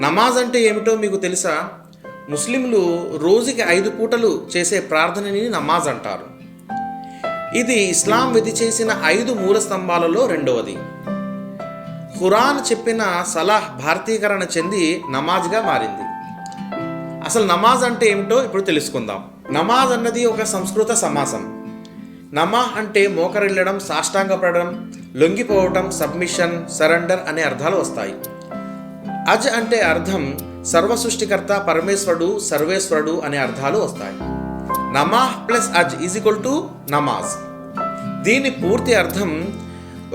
నమాజ్ అంటే ఏమిటో మీకు తెలుసా? ముస్లింలు రోజుకి ఐదు పూటలు చేసే ప్రార్థనని నమాజ్ అంటారు. ఇది ఇస్లాం విధి చేసిన ఐదు మూల స్తంభాలలో రెండవది. ఖురాన్ చెప్పిన సలాహ్ భారతీకరణ చెంది నమాజ్గా మారింది. అసలు నమాజ్ అంటే ఏమిటో ఇప్పుడు తెలుసుకుందాం. నమాజ్ అన్నది ఒక సంస్కృత సమాసం. నమా అంటే మోకరిల్లడం సాష్టాంగపడడం లొంగిపోవటం సబ్మిషన్ సరెండర్ అనే అర్థాలు వస్తాయి. అజ్ అంటే అర్థం సర్వ సృష్టికర్త పరమేశ్వరుడు సర్వేశ్వరుడు అనే అర్థాలు వస్తాయి. నమాహ్ ప్లస్ అజ్ ఈజ్ ఈక్వల్ టు నమాజ్. దీని పూర్తి అర్థం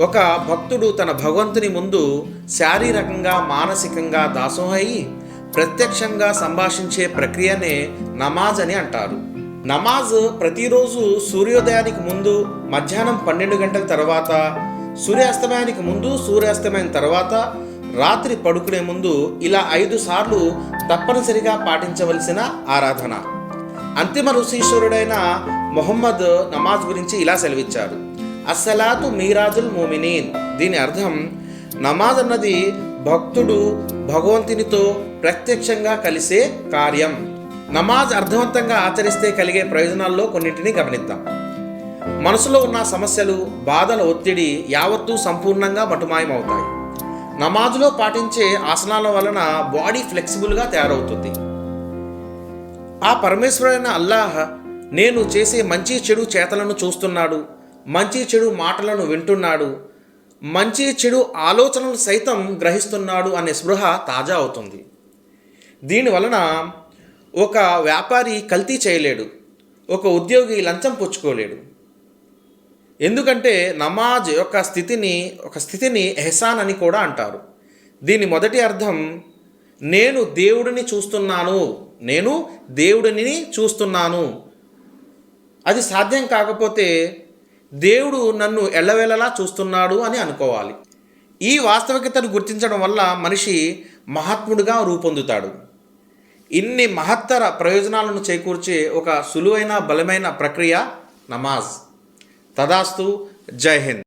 ఒక భక్తుడు తన భగవంతుని ముందు శారీరకంగా మానసికంగా దాసోహయి ప్రత్యక్షంగా సంభాషించే ప్రక్రియనే నమాజ్ అని అంటారు. నమాజ్ ప్రతిరోజు సూర్యోదయానికి ముందు మధ్యాహ్నం పన్నెండు గంటల తర్వాత సూర్యాస్తమయానికి ముందు సూర్యాస్తమయం తర్వాత రాత్రి పడుకునే ముందు ఇలా ఐదు సార్లు తప్పనిసరిగా పాటించవలసిన ఆరాధన. అంతిమ ఋషీశ్వరుడైన మొహమ్మద్ నమాజ్ గురించి ఇలా సెలవిచ్చారు. అస్సలాతు మీరాజుల్ మోమినీన్. దీని అర్థం నమాజ్ అన్నది భక్తుడు భగవంతునితో ప్రత్యక్షంగా కలిసే కార్యం. నమాజ్ అర్థవంతంగా ఆచరిస్తే కలిగే ప్రయోజనాల్లో కొన్నింటిని గమనిద్దాం. మనసులో ఉన్న సమస్యలు బాధల ఒత్తిడి యావత్తూ సంపూర్ణంగా మటుమాయమవుతాయి. నమాజ్లో పాటించే ఆసనాల వలన బాడీ ఫ్లెక్సిబుల్గా తయారవుతుంది. ఆ పరమేశ్వరైన అల్లాహ్ నేను చేసే మంచి చెడు చేతలను చూస్తున్నాడు మంచి చెడు మాటలను వింటున్నాడు మంచి చెడు ఆలోచనలు సైతం గ్రహిస్తున్నాడు అనే స్పృహ తాజా అవుతుంది. దీని వలన ఒక వ్యాపారి కల్తీ చేయలేడు ఒక ఉద్యోగి లంచం పుచ్చుకోలేడు. ఎందుకంటే నమాజ్ యొక్క స్థితిని ఒక స్థితిని ఎహసాన్ అని కూడా అంటారు. దీని మొదటి అర్థం నేను దేవుడిని చూస్తున్నాను నేను దేవుడిని చూస్తున్నాను. అది సాధ్యం కాకపోతే దేవుడు నన్ను ఎల్లవేళలా చూస్తున్నాడు అని అనుకోవాలి. ఈ వాస్తవికతను గుర్తించడం వల్ల మనిషి మహాత్ముడిగా రూపొందుతాడు. ఇన్ని మహత్తర ప్రయోజనాలను చేకూర్చే ఒక సులువైన బలమైన ప్రక్రియ నమాజ్. తదాస్తు జై హింద్.